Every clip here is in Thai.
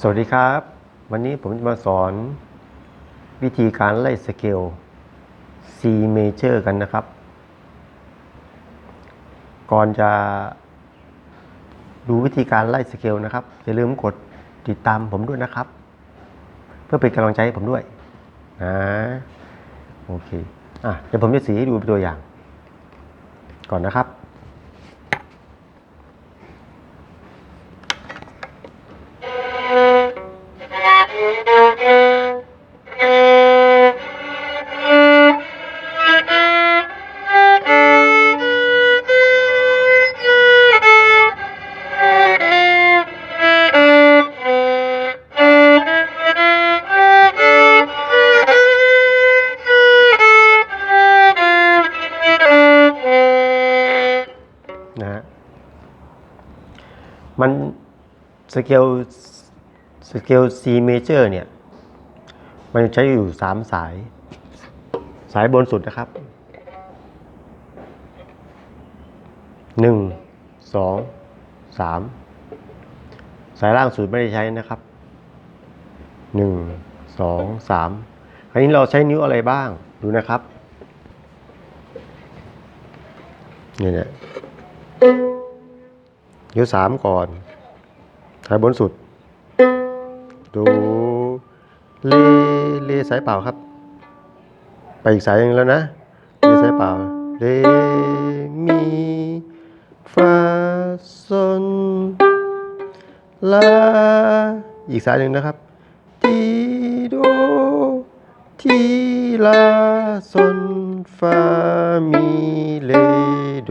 สวัสดีครับ วันนี้ผมจะมาสอนวิธีการไล่สเกล C major กันนะครับ ก่อนจะดูวิธีการไล่สเกลนะครับ อย่าลืมกดติดตามผมด้วยนะครับ เพื่อเป็นกำลังใจให้ผมด้วยนะโอเคอะเดี๋ยวผมจะสีให้ดูเป็นตัวอย่าง ก่อนนะครับ นะฮะมันสเกลสเกล C major เนี่ย มันใช้อยู่สามสาย สายบนสุดนะครับหนึ่งสองสามสายล่างสุดไม่ได้ใช้นะครับหนึ่งสองสามคราวนี้เราใช้นิ้วอะไรบ้างดูนะครับนี่เนี่ย นิ้วสามก่อนสายบนสุด ดูเลเลสายเปล่าครับ ไปอีกสายหนึงแล้วนะเลสายเปล่าเลมีฟาซนลาอีกสายหนึ่งนะครับทีโดทีลาซนฟามีเลโด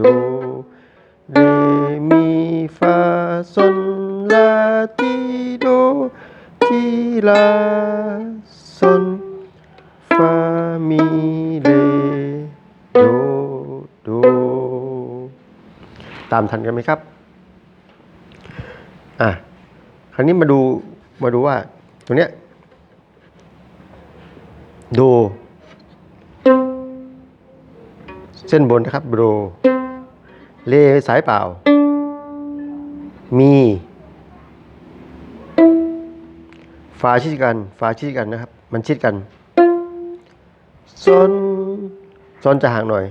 ซนลาทีโดทีลาซนฟามีเลโดโดตามทันกันไหมครับ อะ คราวนี้มาดูมาดูว่าตรงเนี้ยโด เส้นบนนะครับโดเลสายเปล่า มีฝาชิดกันฝาชิดกันนะครับ มันชิดกันซอนซอนจะห่างหน่อย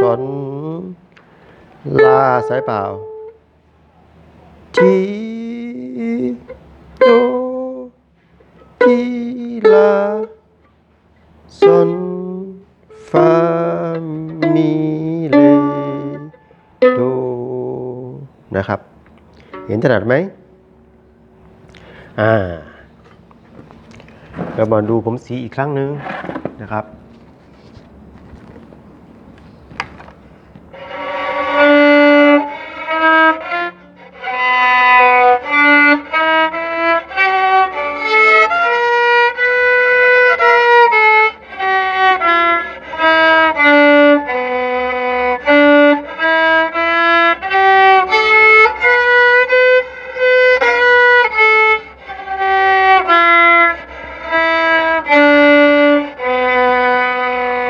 ซอนลาสายเปล่าทีโดทีลาซอนฟามีเลโดนะครับ เห็นถนัดไหมอ่าเรามาดูผมสีอีกครั้งหนึ่งนะครับ